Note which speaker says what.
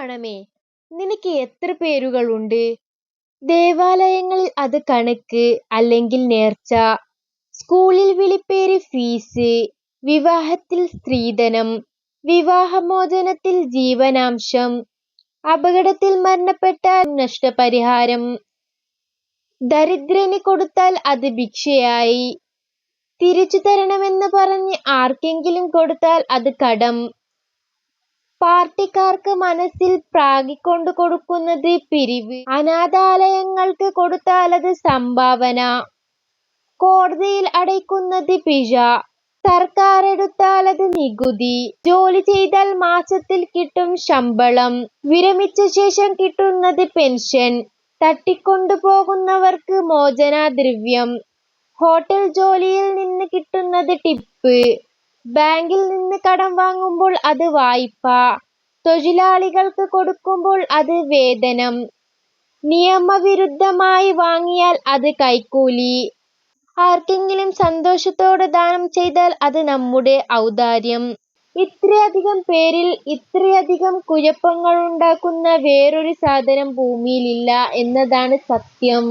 Speaker 1: പണമേ നിനക്ക് എത്ര പേരുകളുണ്ട്. ദേവാലയങ്ങളിൽ അത് കണക്ക് അല്ലെങ്കിൽ നേർച്ച. സ്കൂളിൽ വിളിപ്പേര് ഫീസ്. വിവാഹത്തിൽ സ്ത്രീധനം. വിവാഹമോചനത്തിൽ ജീവനാംശം. അപകടത്തിൽ മരണപ്പെട്ടാൽ നഷ്ടപരിഹാരം. ദരിദ്രന് കൊടുത്താൽ അത് ഭിക്ഷയായി. തിരിച്ചു തരണമെന്ന് പറഞ്ഞ് ആർക്കെങ്കിലും കൊടുത്താൽ അത് കടം. പാർട്ടിക്കാർക്ക് മനസ്സിൽ പ്രാഗിക്കൊണ്ട് കൊടുക്കുന്നത് പിരിവ്. അനാഥാലയങ്ങൾക്ക് കൊടുത്താലത് സംഭാവന. കോടതിയിൽ അടയ്ക്കുന്നത് പിഴ. സർക്കാരെടുത്താലത് നികുതി. ജോലി ചെയ്താൽ മാസത്തിൽ കിട്ടും ശമ്പളം. വിരമിച്ച ശേഷം കിട്ടുന്നത് പെൻഷൻ. തട്ടിക്കൊണ്ടുപോകുന്നവർക്ക് മോചനദ്രവ്യം. ഹോട്ടൽ ജോലിയിൽ നിന്ന് കിട്ടുന്നത് ടിപ്പ്. ബാങ്കിൽ നിന്ന് കടം വാങ്ങുമ്പോൾ അത് വായ്പ. തൊഴിലാളികൾക്ക് കൊടുക്കുമ്പോൾ അത് വേതനം. നിയമവിരുദ്ധമായി വാങ്ങിയാൽ അത് കൈക്കൂലി. ആർക്കെങ്കിലും സന്തോഷത്തോടെ ദാനം ചെയ്താൽ അത് നമ്മുടെ ഔദാര്യം. ഇത്രയധികം പേരിൽ ഇത്രയധികം കുഴപ്പങ്ങളുണ്ടാക്കുന്ന വേറൊരു സാധനം ഭൂമിയിലില്ല എന്നതാണ് സത്യം.